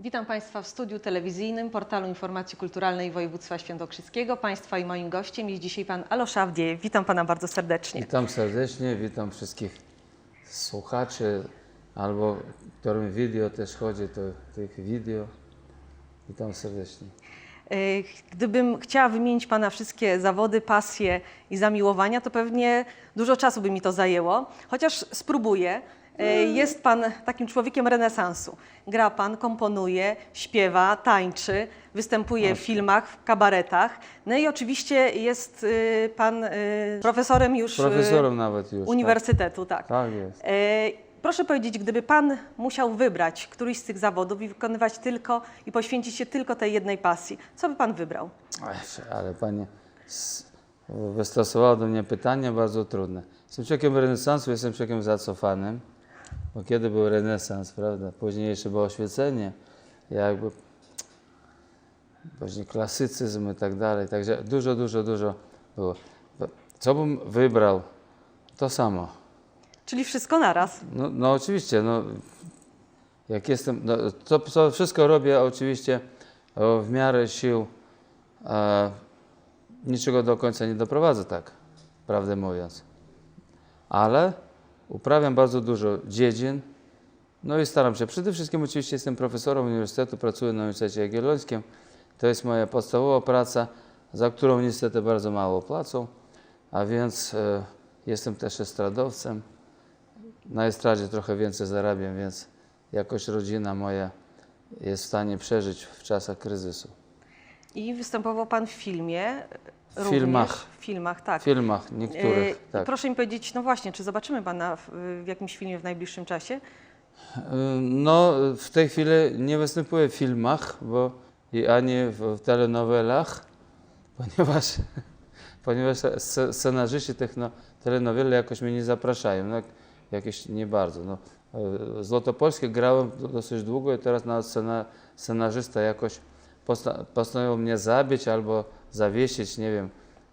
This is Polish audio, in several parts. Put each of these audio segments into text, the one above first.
Witam Państwa w studiu telewizyjnym Portalu Informacji Kulturalnej Województwa Świętokrzyskiego. Państwa i moim gościem jest dzisiaj Pan Alosz Awdiejew. Witam Pana bardzo serdecznie. Witam serdecznie, witam wszystkich słuchaczy, albo którym wideo też chodzi, to tych wideo. Witam serdecznie. E, Gdybym chciała wymienić Pana wszystkie zawody, pasje i zamiłowania, to pewnie dużo czasu by mi to zajęło, chociaż spróbuję. E, Jest Pan takim człowiekiem renesansu. Gra Pan, komponuje, śpiewa, tańczy, występuje w filmach, w kabaretach. No i oczywiście jest y, Pan y, profesorem już y, Profesorem nawet już. uniwersytetu, tak. Tak, tak jest. E, Proszę powiedzieć, gdyby Pan musiał wybrać któryś z tych zawodów i wykonywać tylko i poświęcić się tylko tej jednej pasji, co by Pan wybrał? Ech, Ale Pani s- wystosowała do mnie pytanie bardzo trudne. Jestem człowiekiem renesansu, jestem człowiekiem zacofanym, bo kiedy był renesans, prawda? Później jeszcze było oświecenie, jakby później klasycyzm i tak dalej. Także dużo, dużo, dużo było. Co bym wybrał? To samo. Czyli wszystko naraz. No, no oczywiście, no, jak jestem, no, to, to wszystko robię oczywiście o, w miarę sił. E, niczego do końca nie doprowadzę tak, prawdę mówiąc. Ale uprawiam bardzo dużo dziedzin, no i staram się. Przede wszystkim oczywiście jestem profesorem uniwersytetu, pracuję na Uniwersytecie Jagiellońskim. To jest moja podstawowa praca, za którą niestety bardzo mało płacą, a więc e, jestem też estradowcem. Na estradzie trochę więcej zarabiam, więc jakoś rodzina moja jest w stanie przeżyć w czasach kryzysu. I występował Pan w filmie. W również. filmach. W filmach, tak. Filmach niektórych, E, tak. Proszę mi powiedzieć, no właśnie, czy zobaczymy Pana w, w jakimś filmie w najbliższym czasie? Y, No, w tej chwili nie występuję w filmach, bo i ani w, w telenowelach, ponieważ, ponieważ sce- scenarzyści tych no, telenowel jakoś mnie nie zapraszają, no, jak- jakieś nie bardzo. No. Y, Złotopolskie grałem do- dosyć długo i teraz nawet scena, scenarzysta jakoś posta- postanowił mnie zabić albo zawiesić, nie wiem.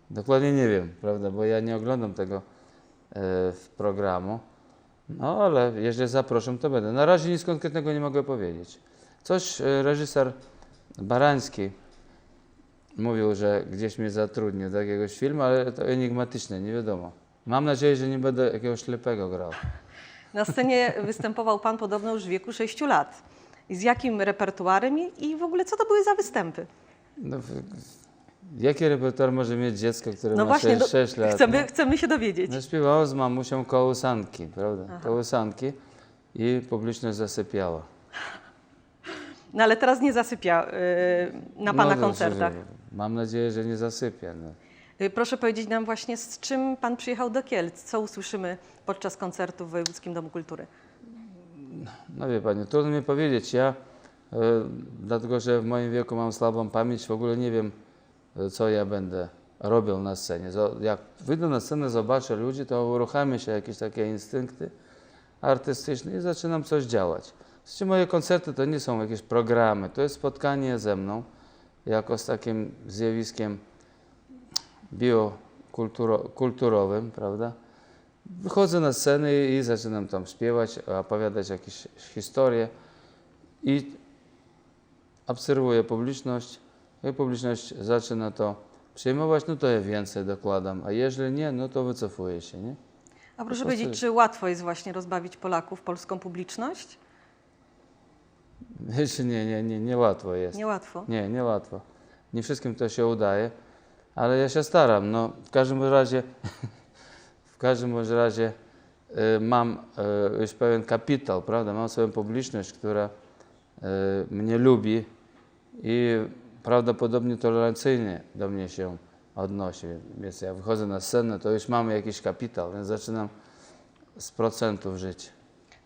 Dokładnie nie wiem, prawda, bo ja nie oglądam tego e, w programu. No ale jeżeli zaproszą, to będę. Na razie nic konkretnego nie mogę powiedzieć. Coś e, reżyser Barański mówił, że gdzieś mnie zatrudnił do jakiegoś filmu, ale to enigmatyczne, nie wiadomo. Mam nadzieję, że nie będę jakiegoś ślepego grał. Na scenie występował Pan podobno już w wieku 6 lat. I z jakim repertuarem i, w ogóle co to były za występy? No, jaki repertuar może mieć dziecko, które No ma właśnie, 6, 6 lat? chcemy, no? chcemy się dowiedzieć. No, śpiewało z mamusią kołysanki, prawda? Kołysanki i publiczność zasypiała. No ale teraz nie zasypia y, na Pana No, koncertach. Mam nadzieję, że nie zasypia. No. Y, Proszę powiedzieć nam właśnie, z czym Pan przyjechał do Kielc? Co usłyszymy podczas koncertu w Wojewódzkim Domu Kultury? No wie Pani, trudno mi powiedzieć. Ja, e, dlatego że w moim wieku mam słabą pamięć, w ogóle nie wiem, co ja będę robił na scenie. Jak wyjdę na scenę, zobaczę ludzi, to uruchamiam się jakieś takie instynkty artystyczne i zaczynam coś działać. Zresztą moje koncerty to nie są jakieś programy, to jest spotkanie ze mną, jako z takim zjawiskiem biokulturowym, prawda? Wychodzę na scenę i zaczynam tam śpiewać, opowiadać jakieś historie i obserwuję publiczność. Publiczność zaczyna to przyjmować, no to ja więcej dokładam, a jeżeli nie, no to wycofuję się, nie? A proszę powiedzieć, czy łatwo jest właśnie rozbawić Polaków, polską publiczność? Jeszcze nie, nie, nie, nie łatwo jest. Niełatwo. Nie, nie łatwo. Nie wszystkim to się udaje, ale ja się staram. No, w każdym razie, w każdym razie y, mam y, już pewien kapitał, prawda? Mam swoją publiczność, która y, mnie lubi i prawdopodobnie tolerancyjnie do mnie się odnosi. Więc jak wychodzę na scenę, to już mamy jakiś kapitał, więc zaczynam z procentów żyć.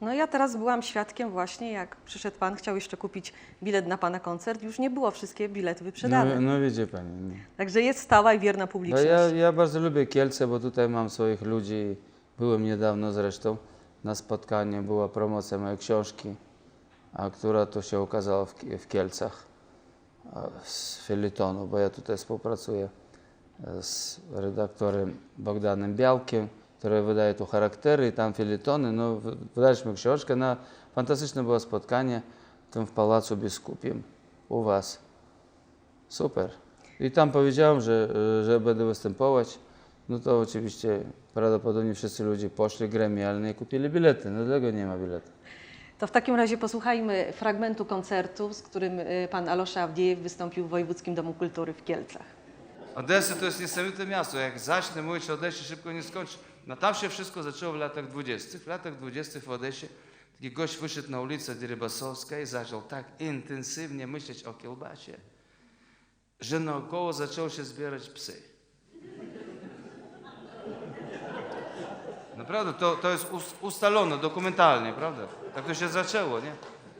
No ja teraz byłam świadkiem właśnie, jak przyszedł Pan, chciał jeszcze kupić bilet na Pana koncert, już nie było wszystkie bilety wyprzedane. No, no widzi Pani. No. Także jest stała i wierna No publiczność. ja, ja bardzo lubię Kielce, bo tutaj mam swoich ludzi. Byłem niedawno zresztą na spotkaniu, była promocja mojej książki, a która to się ukazała w, w Kielcach z Filitonu, bo ja tutaj współpracuję e, z redaktorem Bogdanem Białkiem, który wydaje tu charaktery i tam filitony. No, wy- wydaliśmy książkę, no, fantastyczne było spotkanie. tym w Pałacu Biskupim u Was. Super. I tam powiedziałem, że, e, że będę występować. No to oczywiście prawdopodobnie wszyscy ludzie poszli gremialne i kupili bilety. No dlatego nie ma biletu. To w takim razie posłuchajmy fragmentu koncertu, z którym y, pan Alosza Awdiejew wystąpił w Wojewódzkim Domu Kultury w Kielcach. Odessa to jest niesamowite miasto. Jak zacznę mówić o Odessie, szybko nie skończę. No tam się wszystko zaczęło w latach 20. W latach 20. w Odessie taki gość wyszedł na ulicę Dyrybasowska i zaczął tak intensywnie myśleć o kiełbasie, że naokoło zaczęło się zbierać psy. Naprawdę, to, to jest us- ustalone dokumentalnie, prawda? Tak to się zaczęło, nie?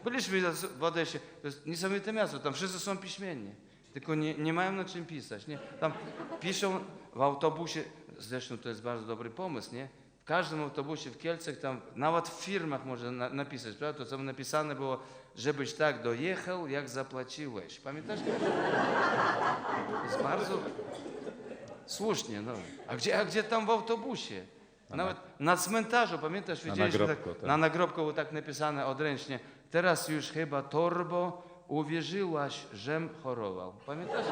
Byliśmy w Odessie, to jest niesamowite miasto, tam wszyscy są piśmienni, tylko nie, nie mają na czym pisać, nie? Tam piszą w autobusie, zresztą to jest bardzo dobry pomysł, nie? W każdym autobusie w Kielcach, tam nawet w firmach można na, napisać, prawda? To co napisane było, żebyś tak dojechał, jak zapłaciłeś. Pamiętasz? To jest bardzo słusznie, no. A gdzie, a gdzie tam w autobusie? Nawet na cmentarzu, pamiętasz, widzieliśmy nagrobku, tak, tak. na nagrobku było tak napisane odręcznie. Teraz już chyba torbo uwierzyłaś, żem chorował. Pamiętasz?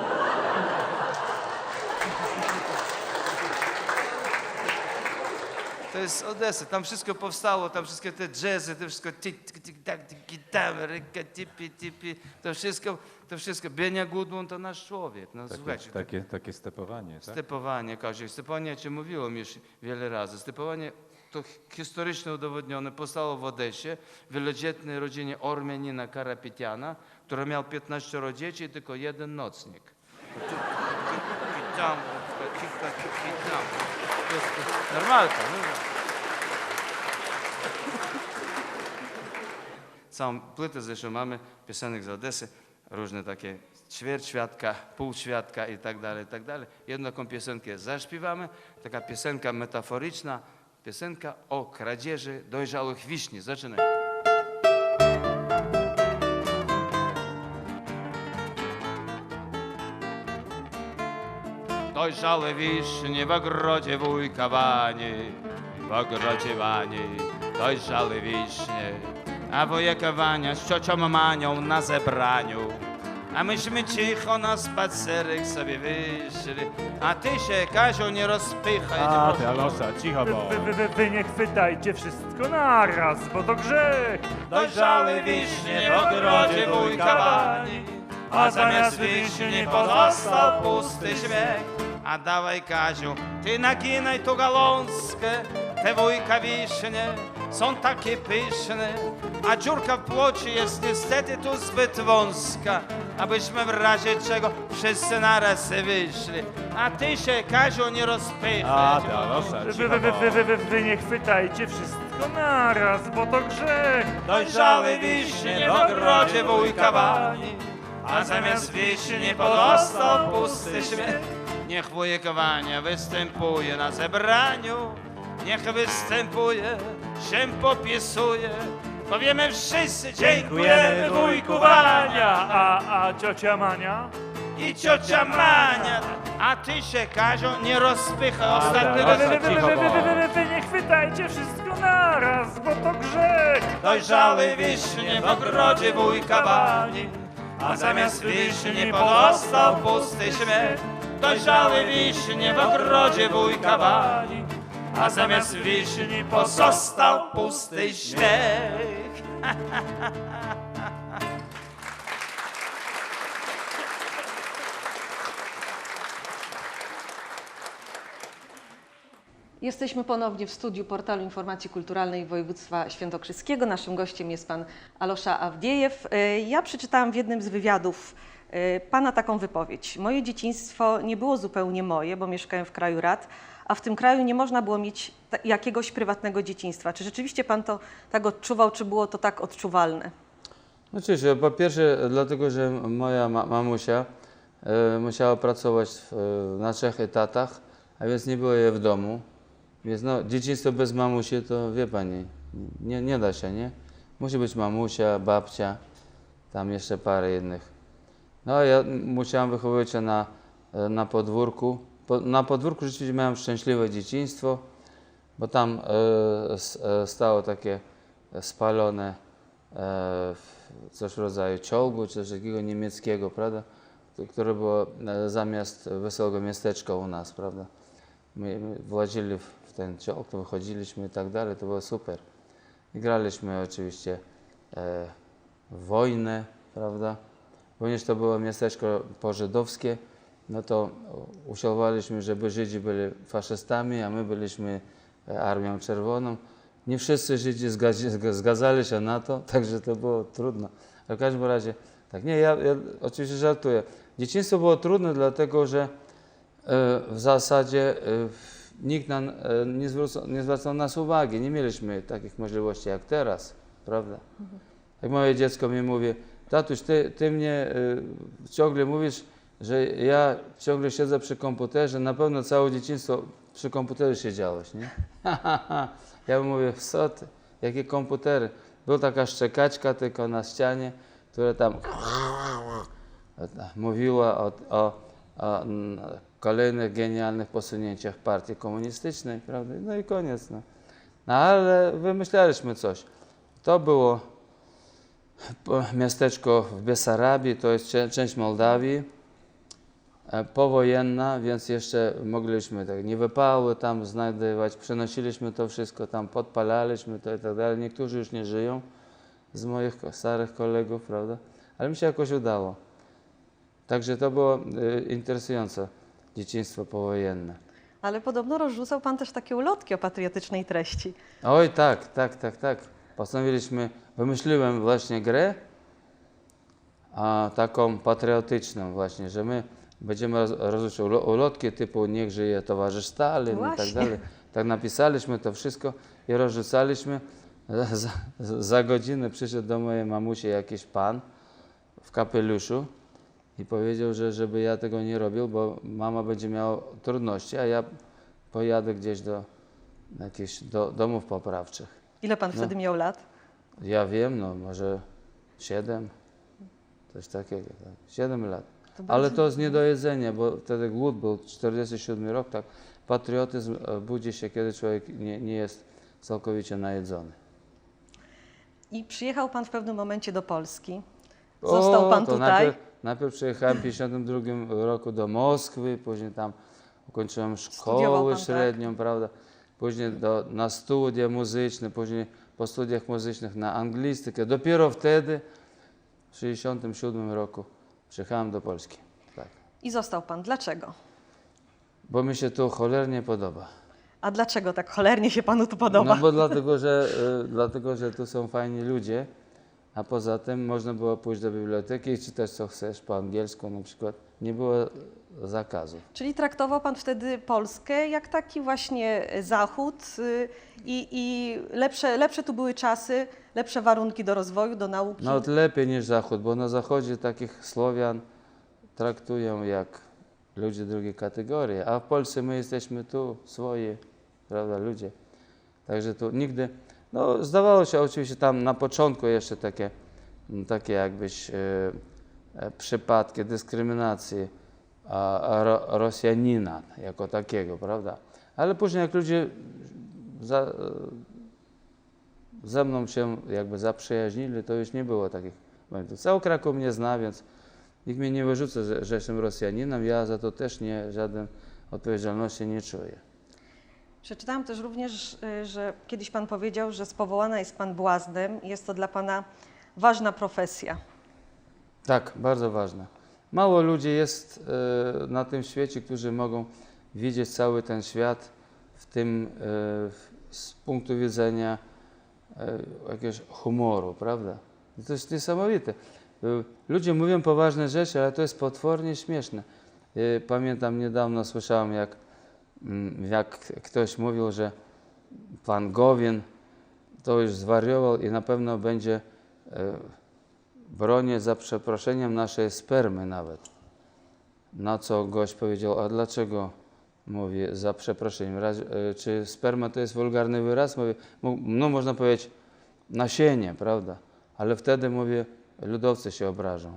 To jest Odessa, tam wszystko powstało, tam wszystkie te jazzy, to wszystko tik, tik, tik, tak, tik, gitary, ryka, tipi, tipi, to wszystko, to wszystko. Benia Gudmund to nasz człowiek. No Takie, słuchajcie, takie, takie stepowanie, tak? Stepowanie, Kaziu. Stepowanie, ja ci mówiłem już wiele razy. Stepowanie to historycznie udowodnione. Powstało w Odessie, w wielodzietnej rodzinie Ormianina Karapetiana, który miał 15 dzieci i tylko jeden nocnik. Tam, tam. To jest normalka. No. Całą płytę zresztą mamy piosenek z Odesy, różne takie ćwierć świadka, pół i tak dalej, i tak dalej. Jedną taką piosenkę zaśpiewamy, taka piosenka metaforyczna, piosenka o kradzieży dojrzałych wiśni. Zaczynaj. Dojrzałe wiśnie w ogrodzie wujka Wani, w ogrodzie Wani, dojrzałe wiśnie. A wujek Wania z ciocią Manią na zebraniu. A myśmy cicho na spacerek sobie wyszli. A ty się, Kaziu, nie rozpychaj. A ty, Alosza, cicho Wy, bo. wy, wy, wy, wy nie chwytajcie wszystko naraz, bo to grzech. Dojrzałe wiśnie w ogrodzie wujka Wani, a zamiast wiśni pozostał pusty śmiech. A dawaj Kaziu, ty naginaj tu galąskę, te wujka wiśnie są takie pyszne, a dziurka w płocie jest niestety tu zbyt wąska, abyśmy w razie czego wszyscy naraz se wyszli. A ty się, Kaziu, nie rozpychaj. A Wy, wy, wy, wy, wy, wy, wy nie chwytajcie wszystko naraz, bo to grzech. Dojrzałe wiśnie w ogrodzie wujka Wani, a zamiast wiśni pozostał pusty śmiech. Niech wujek Wania występuje na zebraniu, niech występuje, się popisuje. Powiemy wszyscy dziękujemy wujku Wania A, a ciocia Mania? i ciocia Mania. A ty się, Kazio, nie rozpychaj A, ostatniego Wy, wy, wy, wy, wy, wy, wy, wy, nie chwytajcie wszystko naraz, bo to grzech. Dojrzałe wiśnie w ogrodzie wujka Bani, a zamiast wiśni pozostał pusty śmiech. Dojrzałe wiśnie w ogrodzie wujka a zamiast wiśni pozostał pusty śmiech. Jesteśmy ponownie w studiu portalu Informacji Kulturalnej Województwa Świętokrzyskiego. Naszym gościem jest pan Alosza Awdiejew. Ja przeczytałam w jednym z wywiadów pana taką wypowiedź. Moje dzieciństwo nie było zupełnie moje, bo mieszkałem w kraju rad, a w tym kraju nie można było mieć jakiegoś prywatnego dzieciństwa. Czy rzeczywiście pan to tak odczuwał, czy było to tak odczuwalne? Oczywiście, po pierwsze dlatego, że moja ma mamusia e, musiała pracować w, e, na trzech etatach, a więc nie było jej w domu. Więc no, dzieciństwo bez mamusi to wie pani, nie, nie da się, nie? Musi być mamusia, babcia, tam jeszcze parę innych. No ja musiałem wychowywać się na, na podwórku. Po, na podwórku rzeczywiście miałem szczęśliwe dzieciństwo, bo tam e, e, stało takie spalone e, w- coś w rodzaju czołgu, czy coś takiego niemieckiego, prawda? Które było zamiast wesołego miasteczka u nas, prawda? My, my w ten to wychodziliśmy i tak dalej, to było super. I graliśmy oczywiście e, wojnę, prawda? Ponieważ to było miasteczko pożydowskie, no to usiłowaliśmy, żeby Żydzi byli faszystami, a my byliśmy e, Armią Czerwoną. Nie wszyscy Żydzi zgadzali się na to, także to było trudno. Ale w każdym razie, tak, nie, ja, ja oczywiście żartuję. Dzieciństwo było trudne, dlatego że e, w zasadzie e, nikt nie, zwrócał, nie zwracał nas uwagi. Nie mieliśmy takich możliwości jak teraz, prawda? Jak moje dziecko mi mówi, tatuś, ty, ty mnie y, ciągle mówisz, że ja ciągle siedzę przy komputerze, na pewno całe dzieciństwo przy komputerze siedziałeś, nie? ja mu mówię, co ty, jakie komputery? Była taka szczekaczka tylko na ścianie, która tam mówiła o, o, o kolejnych genialnych posunięciach partii komunistycznej, prawda? No i koniec. No. no ale wymyślaliśmy coś. To było miasteczko w Besarabii, to jest część Mołdawii, e, powojenna, więc jeszcze mogliśmy tak niewypały tam znajdować, przenosiliśmy to wszystko tam, podpalaliśmy to i tak dalej. Niektórzy już nie żyją z moich starych kolegów, prawda? Ale mi się jakoś udało. Także to było y, interesujące dzieciństwo powojenne. Ale podobno rozrzucał pan też takie ulotki o patriotycznej treści. Oj, tak, tak, tak, tak. Postanowiliśmy, wymyśliłem właśnie grę, a taką patriotyczną właśnie, że my będziemy roz- ulo- ulotki typu niech żyje towarzysz Stalin i tak Właśnie. dalej. Tak napisaliśmy to wszystko i rozrzucaliśmy. Za, za godzinę przyszedł do mojej mamusi jakiś pan w kapeluszu i powiedział, że żeby ja tego nie robił, bo mama będzie miała trudności, a ja pojadę gdzieś do jakichś do, domów poprawczych. Ile pan wtedy miał lat? Ja wiem, no może siedem, coś takiego, tak. siedem lat. Ale to jest nie do jedzenia, bo wtedy głód był, 47 rok, tak. Patriotyzm e, budzi się, kiedy człowiek nie, nie jest całkowicie najedzony. I przyjechał pan w pewnym momencie do Polski. Został pan to tutaj. Najpierw, najpierw przyjechałem w 52 roku do Moskwy, później tam ukończyłem szkołę pan, tak? średnią, prawda? Później do, na studia muzyczne, później po studiach muzycznych na anglistykę. Dopiero wtedy, w 67 roku, przyjechałem do Polski. Tak. I został pan. Dlaczego? Bo mi się tu cholernie podoba. A dlaczego tak cholernie się panu tu podoba? No bo dlatego że, y, dlatego, że tu są fajni ludzie, a poza tym można było pójść do biblioteki i czytać co chcesz po angielsku na przykład. Nie było zakazu. Czyli traktował pan wtedy Polskę jak taki właśnie zachód y, i, i lepsze, lepsze tu były czasy, lepsze warunki do rozwoju, do nauki. Nawet lepiej niż Zachód, bo na Zachodzie takich Słowian traktują jak ludzi drugiej kategorii, a w Polsce my jesteśmy tu swoi, prawda, ludzie. Także tu nigdy, no zdawało się oczywiście tam na początku jeszcze takie, takie jakbyś e, e, przypadki dyskryminacji Rosjanina jako takiego, prawda. Ale później jak ludzie za, e, ze mną się jakby zaprzyjaźnili, to już nie było takich momentów. Cały Kraków mnie zna, więc nikt mnie nie wyrzuca, że, jestem Rosjaninem. Ja za to też nie, żadnej odpowiedzialności nie czuję. Przeczytałam też również, y, że kiedyś pan powiedział, że z powołana jest pan błaznem i jest to dla pana ważna profesja. Tak, bardzo ważne. Mało ludzi jest e, na tym świecie, którzy mogą widzieć cały ten świat w tym e, z punktu widzenia e, jakiegoś humoru, prawda? To jest niesamowite. Ludzie mówią poważne rzeczy, ale to jest potwornie śmieszne. Pamiętam niedawno słyszałem, jak, mm, jak ktoś mówił, że pan Gowin to już zwariował i na pewno będzie bronię za przeproszeniem naszej spermy nawet. Na co gość powiedział, a dlaczego mówię za przeproszeniem? E, czy sperma to jest wulgarny wyraz? Mówię, no można powiedzieć nasienie, prawda? Ale wtedy mówię, ludowcy się obrażą.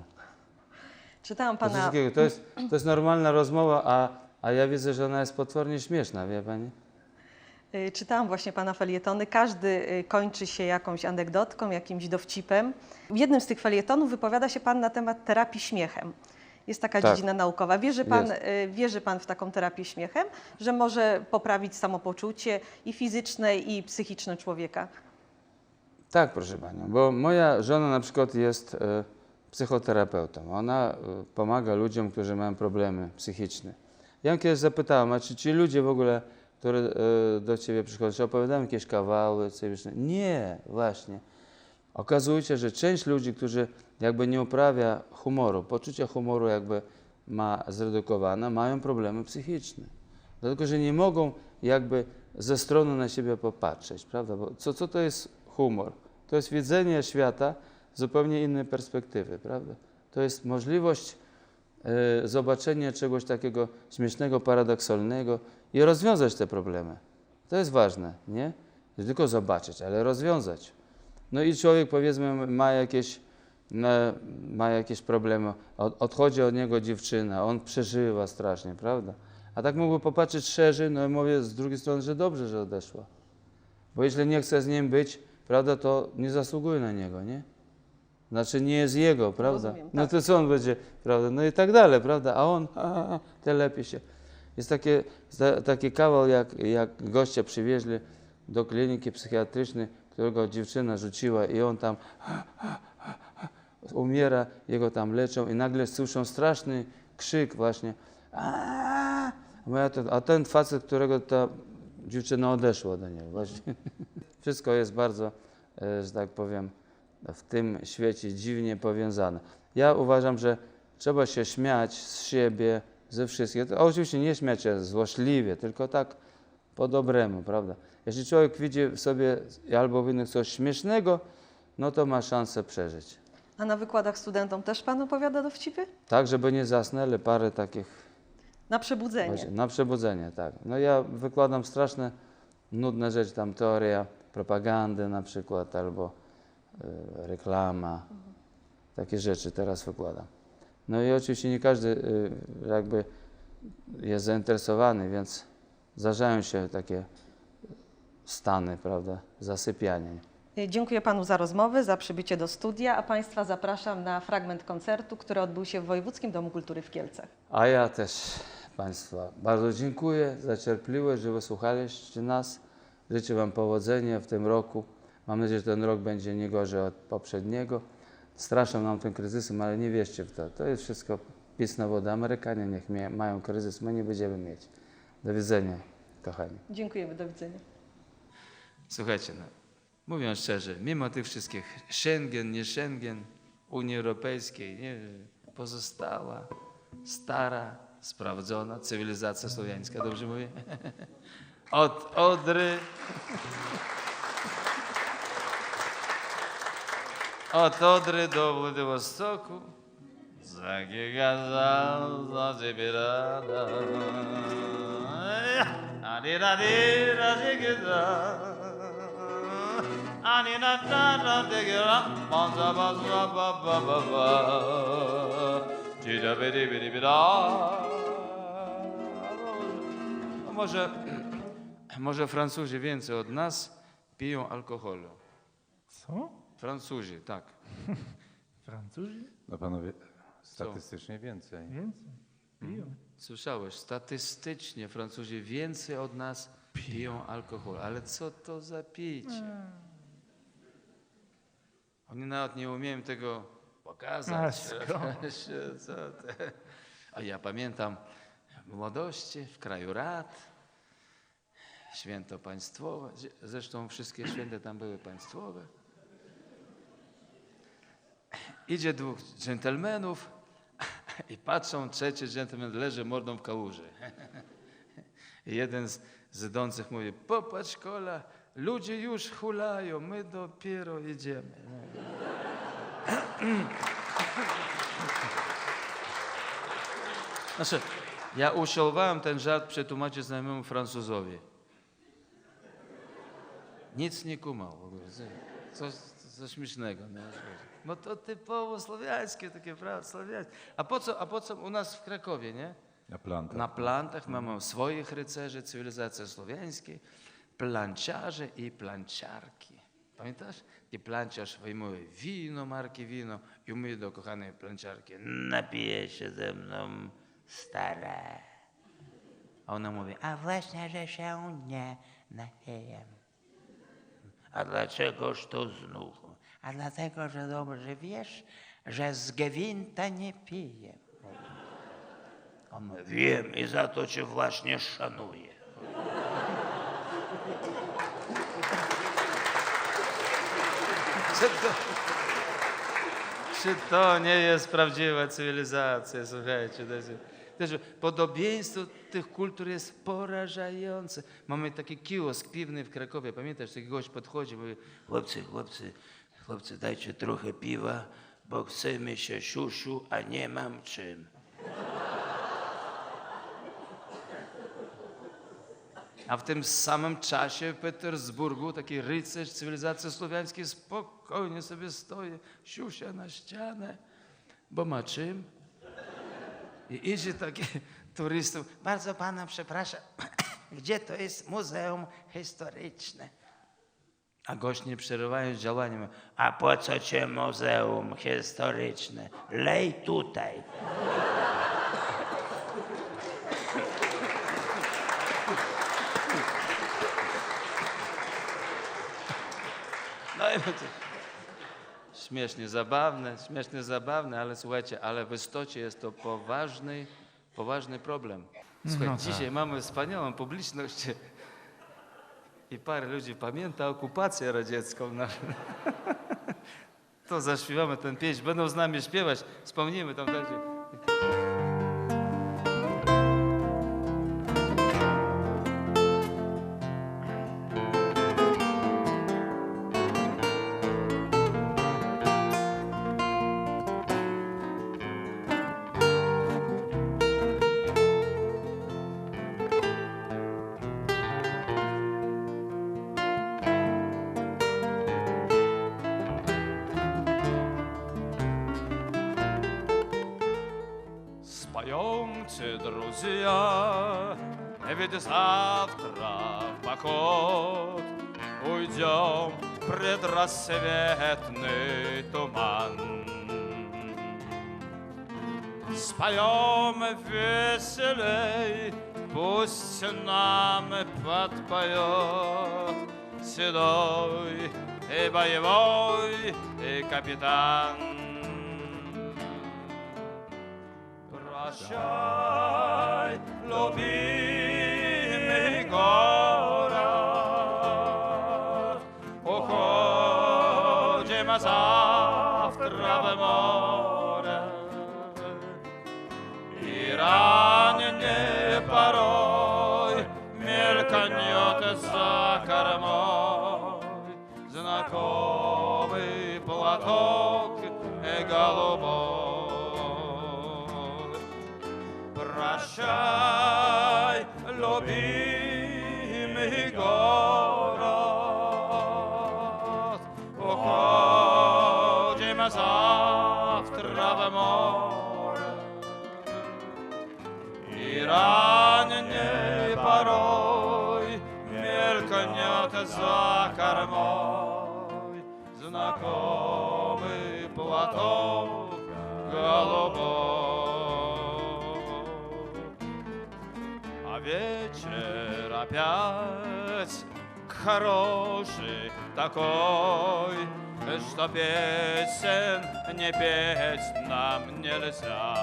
Czytałam pana, to, jest, to jest normalna rozmowa, a, a ja widzę, że ona jest potwornie śmieszna, wie pani? Y, Czytałam właśnie Pana felietony. Każdy y, kończy się jakąś anegdotką, jakimś dowcipem. W jednym z tych felietonów wypowiada się Pan na temat terapii śmiechem. Jest taka Tak. dziedzina naukowa. Wierzy pan, Jest. y, wierzy pan w taką terapię śmiechem, że może poprawić samopoczucie i fizyczne, i psychiczne człowieka? Tak, proszę Panią, bo moja żona na przykład jest psychoterapeutą. Ona pomaga ludziom, którzy mają problemy psychiczne. Ja kiedyś zapytałem, a czy ci ludzie w ogóle, którzy e, do Ciebie przychodzą, czy opowiadają jakieś kawały? Coś, nie, właśnie. Okazuje się, że część ludzi, którzy jakby nie uprawia humoru, poczucie humoru jakby ma zredukowane, mają problemy psychiczne. Dlatego, że nie mogą jakby ze strony na siebie popatrzeć, prawda? Bo co, co to jest humor? To jest widzenie świata z zupełnie innej perspektywy, prawda? To jest możliwość e, zobaczenia czegoś takiego śmiesznego, paradoksalnego i rozwiązać te problemy. To jest ważne, nie? Nie tylko zobaczyć, ale rozwiązać. No i człowiek powiedzmy ma jakieś, no, ma jakieś problemy, od, odchodzi od niego dziewczyna, on przeżywa strasznie, prawda? A tak mógłby popatrzeć szerzej, no i mówię z drugiej strony, że dobrze, że odeszła. Bo jeśli nie chce z nim być, prawda, to nie zasługuje na niego, nie? Znaczy nie jest jego, prawda? Rozumiem, no tak. to co on będzie, prawda? No i tak dalej, prawda? A on, ha, ha, te lepiej się. Jest takie, ta- taki kawał, jak, jak goście przywieźli do kliniki psychiatrycznej, którego dziewczyna rzuciła i on tam umiera, jego tam leczą i nagle słyszą straszny krzyk właśnie. A ten facet, którego ta dziewczyna odeszła do niego właśnie. Wszystko jest bardzo, e, że tak powiem, w tym świecie dziwnie powiązane. Ja uważam, że trzeba się śmiać z siebie, ze wszystkich. To oczywiście nie śmiać się złośliwie, tylko tak po dobremu, prawda? Jeśli człowiek widzi w sobie albo w innych coś śmiesznego, no to ma szansę przeżyć. A na wykładach studentom też pan opowiada dowcipy? Tak, żeby nie zasnęli parę takich Na przebudzenie. Właśnie, na przebudzenie, tak. No ja wykładam straszne, nudne rzeczy, tam teoria propagandy na przykład, albo y, reklama, takie rzeczy teraz wykładam. No i oczywiście nie każdy y, jakby jest zainteresowany, więc zdarzają się takie stany, prawda, zasypianie. Y, Dziękuję panu za rozmowę, za przybycie do studia, a państwa zapraszam na fragment koncertu, który odbył się w Wojewódzkim Domu Kultury w Kielcach. A ja też Państwa bardzo dziękuję za cierpliwość, że wysłuchaliście nas. Życzę Wam powodzenia w tym roku. Mam nadzieję, że ten rok będzie nie gorzej od poprzedniego. Straszą nam tym kryzysem, ale nie wierzcie w to. To jest wszystko pisna woda. Amerykanie niech mie- mają kryzys, my nie będziemy mieć. Do widzenia, kochani. Dziękujemy, do widzenia. Słuchajcie, no, mówiąc szczerze, mimo tych wszystkich Schengen, nie Schengen, Unii Europejskiej, nie, pozostała stara, sprawdzona cywilizacja słowiańska, dobrze mówię? Od Odry, od Odry do Władywostoku, zagiegazał za ciebie rada. Ani na di na zigiza. Ani na na na digira. Banza banza ba ba ba ba. Cida bidi bidi bida. Może, może Francuzi więcej od nas piją alkoholu. Co? Francuzi, tak. Francuzi? No panowie, statystycznie więcej. Więcej. Piją. Słyszałeś, statystycznie Francuzi więcej od nas piją alkohol. Ale co to za picie? Oni nawet nie umieją tego pokazać. A ja pamiętam w młodości, w kraju rad, święto państwowe. Zresztą wszystkie święta tam były państwowe. Idzie dwóch dżentelmenów i patrzą, trzeci dżentelmen leży mordą w kałuży. I jeden z, z idących mówi, popatrz kola, ludzie już hulają, my dopiero idziemy. Znaczy, ja usiłowałem ten żart przetłumaczyć znajomemu Francuzowi. Nic nie kumał w ogóle. Coś, coś śmiesznego. No, no to typowo słowiańskie takie, prawda, słowiańskie. A po co, a po co u nas w Krakowie, nie? Na plantach. Na plantach mamy swoich rycerzy cywilizacji słowiańskiej. planciarze i planciarki. Pamiętasz? I planciarz wyjmuje wino, marki wino i mówi do kochanej planciarki, napije się ze mną, stara. A ona mówi, a właśnie, że się nie napiję. A dlaczegoż to znów? A dlatego, że dobrze wiesz, że z gwinta nie piję. On mówi, wiem i za to cię właśnie szanuję. Czy to, czy to nie jest prawdziwa cywilizacja? Słuchajcie, to jest, też podobieństwo tych kultur jest porażające. Mamy taki kiosk piwny w Krakowie, pamiętasz, taki gość podchodzi, mówi, chłopcy, chłopcy, chłopcy, dajcie trochę piwa, bo chcemy się siusiu, a nie mam czym. A w tym samym czasie w Petersburgu taki rycerz cywilizacji słowiańskiej spokojnie sobie stoi, siusia na ścianę, bo ma czym. I idzie taki turystów. Bardzo pana przepraszam, gdzie to jest muzeum historyczne? A gość nie przerywając działania, mówi, a po co cię muzeum historyczne? Lej tutaj. No i śmiesznie zabawne, śmiesznie zabawne, ale słuchajcie, ale w istocie jest to poważny, poważny problem. Słuchaj, dzisiaj mamy wspaniałą publiczność i parę ludzi pamięta okupację radziecką. No. To zaśpiewamy ten pieśń, będą z nami śpiewać, wspomnimy tam. Споем веселей, пусть нам подпоет Седой и боевой и капитан. Прощай, любимый Russia. Хороший такой, Что песен не петь нам нельзя.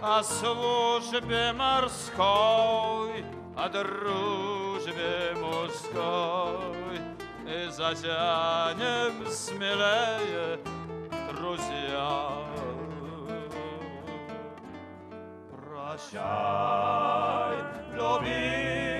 О службе морской, о дружбе мужской И затянем смелее, друзья. Прощай, любимый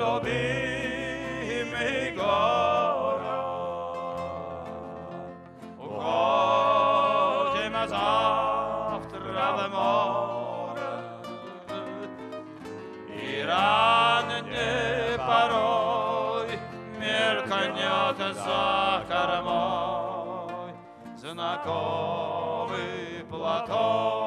любимый город. Уходим завтра в море, И ранний порой мелькнет за кормой Знакомый платок